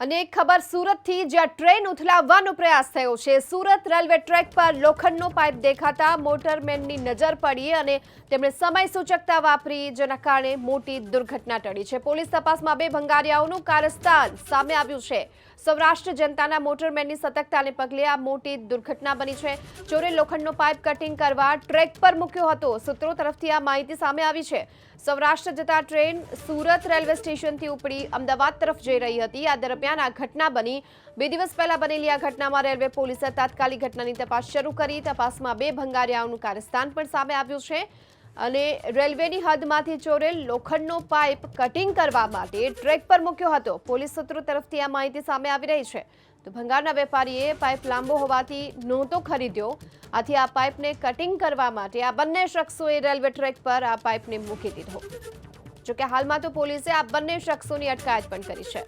અને ખબર સુરતથી, જ્યાં ટ્રેન ઉથલાવવાનો પ્રયાસ થયો છે. સુરત રેલવે ટ્રેક પર લોખંડનો પાઇપ દેખાતા મોટરમેનની નજર પડી અને તેમણે સમય સૂચકતા વાપરી, જેના કારણે મોટી દુર્ઘટના ટળી છે. પોલીસ તપાસમાં બે ભંગારિયાઓનું કારસ્તાન સામે આવ્યું છે. સૌરાષ્ટ્ર જનતાના મોટરમેનની સતર્કતાને પગલે આ મોટી દુર્ઘટના બની છે. ચોરે લોખંડનો પાઇપ કટિંગ કરવા ટ્રેક પર મૂક્યો હતો. સૂત્રો તરફથી આ માહિતી સામે આવી છે. સૌરાષ્ટ્ર જતા ટ્રેન સુરત રેલવે સ્ટેશનથી ઉપડી અમદાવાદ તરફ જઈ રહી હતી. આ દરમિયાન આ ઘટના બની. બે દિવસ પહેલા બનેલી આ ઘટનામાં રેલવે પોલીસે તાત્કાલિક ઘટનાની તપાસ શરૂ કરી. તપાસમાં બે ભંગારિયાઓનું કારસ્તાન પણ સામે આવ્યું છે. અને રેલવેની હદમાંથી ચોરેલ લોખંડનો પાઇપ કટિંગ કરવા માટે ટ્રેક પર મૂક્યો હતો. પોલીસ સૂત્રો તરફથી આ માહિતી સામે આવી રહી છે. તો ભંગારના વેપારીએ પાઇપ લાંબો હોવાથી નહોતો ખરીદ્યો. આથી આ પાઇપને કટિંગ કરવા માટે આ બંને શખ્સોએ રેલવે ટ્રેક પર આ પાઇપને મૂકી દીધો. જોકે હાલમાં તો પોલીસે આ બંને શખ્સોની અટકાયત પણ કરી છે.